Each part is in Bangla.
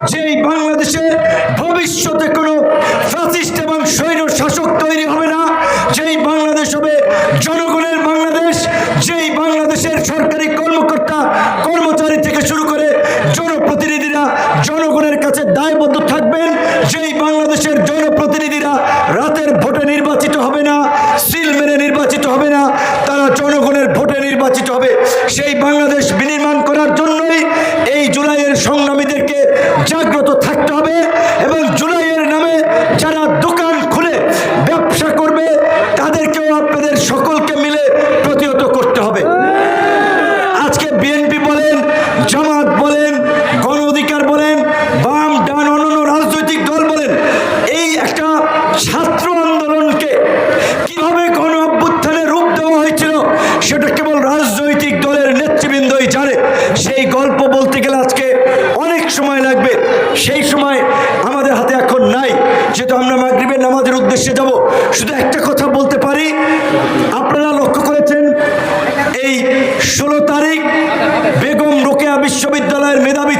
যেই বাংলাদেশে ভবিষ্যতে কোনো ফ্যাসিস্ট এবং সৈন্য শাসক তৈরি হবে না, যেই বাংলাদেশ হবে জনগণের বাংলাদেশ, যেই বাংলাদেশের সরকারি কর্মকর্তা, কর্মচারী থেকে শুরু করে জনপ্রতিনিধিরা জনগণের কাছে দায়বদ্ধ থাকবেন, যেই বাংলাদেশের জনপ্রতিনিধিরা রাতের ভোটে নির্বাচিত হবে না সিল মেরে নির্বাচিত হবে না তারা জনগণের ভোটে নির্বাচিত হবে সেই বাংলাদেশ বিনির্মাণ করার জন্যই এই জুলাইয়ের সংগ্রামীদেরকে জাগ্রত থাকতে হবে এবং জুলাইয়ের নামে যারা দোকান খুলে ব্যবসা করবে তাদেরকেও আপনাদের সকলকে মিলে প্রতিহত করতে হবে আজকে বিএনপি বলেন জামাত বলেন গণ অধিকার বলেন বাম ডান অন্যান্য রাজনৈতিক দল বলেন এই একটা ছাত্র আন্দোলনকে কীভাবে গণ অভ্যুত্থানে রূপ দেওয়া হয়েছিল সেটা কেবল রাজনৈতিক দলের নেতৃবৃন্দই জানে সেই গল্প বলতে গেলে আজকে অনেক সময় লাগবে সেই সময় আমাদের হাতে এখন নাই যেহেতু আমরা মাগরীবের নামাজের উদ্দেশ্যে যাব। শুধু একটা কথা বলতে পারি। আপনারা লক্ষ্য করেছেন, এই ষোলো তারিখ বেগম রোকেয়া বিশ্ববিদ্যালয়ের মেধাবী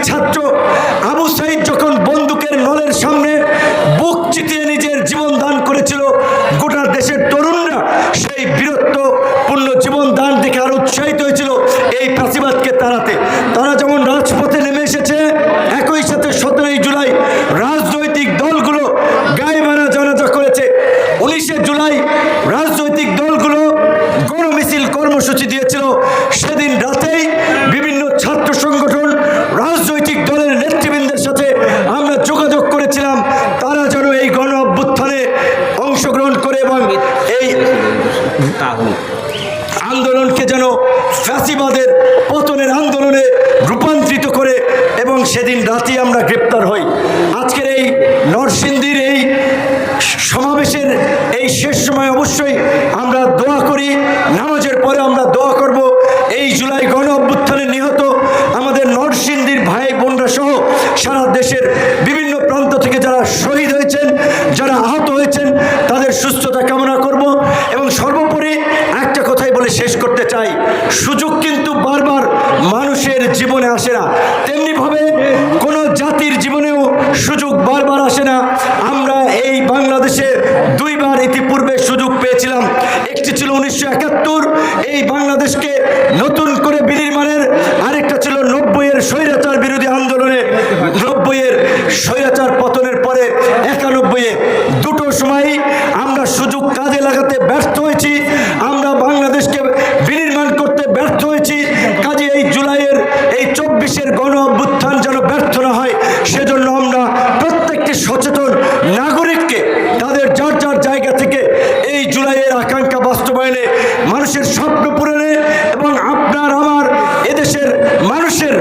উনিশে জুলাই রাজনৈতিক দলগুলো গণমিছিল কর্মসূচি দিয়েছিল। সেদিন রাতেই বিভিন্ন ছাত্র সংগঠন রাজনৈতিক দলের নেতৃবৃন্দের সাথে আমরা যোগাযোগ করেছিলাম। তারা যেন এই গণ অভ্যুত্থানে অংশগ্রহণ করে এবং এই আন্দোলনকে যেন ফ্যাসিবাদের পতনের আন্দোলনে রূপান্তরিত করে এবং সেদিন রাতে আমরা গ্রেপ্তার হই আজকের এই নরসিংদীর এই সমাবেশের এই শেষ সময় অবশ্যই আমরা দোয়া করি নামাজের পরে আমরা দোয়া করব এই জুলাই গণ অভ্যুত্থানে নিহত আমাদের নরসিংদীর ভাই বোনরা সহ সারা দেশের বিভিন্ন প্রান্ত থেকে যারা শহীদ হয়েছেন, যারা আহত হয়েছেন, তাদের সুস্থতা কামনা করব এবং সর্বোপরি একটা কথাই বলে শেষ করতে চাই। সুযোগ কিন্তু বারবার মানুষের জীবনে আসে না। তেমনিভাবে কোনো জাতির জীবনেও সুযোগ বারবার আসে না। আমরা এই বাংলাদেশে দুইবার ইতিপূর্বে সুযোগ পেয়েছিলাম। একটি ছিল উনিশশো একাত্তর, এই বাংলাদেশকে স্বৈরাচার পতনের পরে একানব্বইয়ে দুটো সময় আমরা সুযোগ কাজে লাগাতে ব্যর্থ হয়েছি। আমরা বাংলাদেশকে বিনির্মাণ করতে ব্যর্থ হয়েছি। কাজে এই জুলাইয়ের, এই চব্বিশের গণ অভ্যুত্থান যেন ব্যর্থ না হয়, সেজন্য আমরা প্রত্যেকটি সচেতন নাগরিককে তাদের যার যার জায়গা থেকে এই জুলাইয়ের আকাঙ্ক্ষা বাস্তবায়নে মানুষের স্বপ্ন পূরণে এবং আপনার আমার এদেশের মানুষের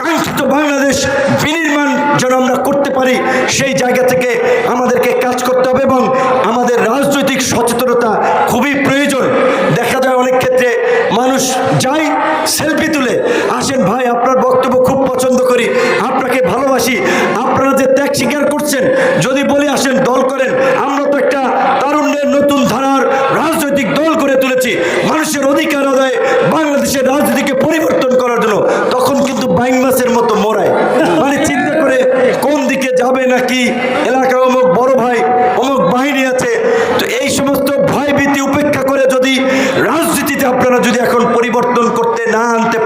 কাঙ্ক্ষিত বাংলাদেশ বিনির্মাণ যেন আমরা করতে পারি সেই জায়গা থেকে আমাদেরকে কাজ করতে হবে এবং আমাদের রাজনৈতিক সচেতনতা খুবই প্রয়োজন। দেখা যায় অনেক ক্ষেত্রে মানুষ যায় সেলফি তুলে, আসেন ভাই, আপনার বক্তব্য খুব পছন্দ করি, আপনাকে ভালোবাসি, আপনারা যে ত্যাগ স্বীকার করছেন, যদি বলে আসেন, দল করেন তো এই সমস্ত ভয় ভীতি উপেক্ষা করে যদি রাজনীতিতে আপনারা যদি এখন পরিবর্তন করতে না আনতে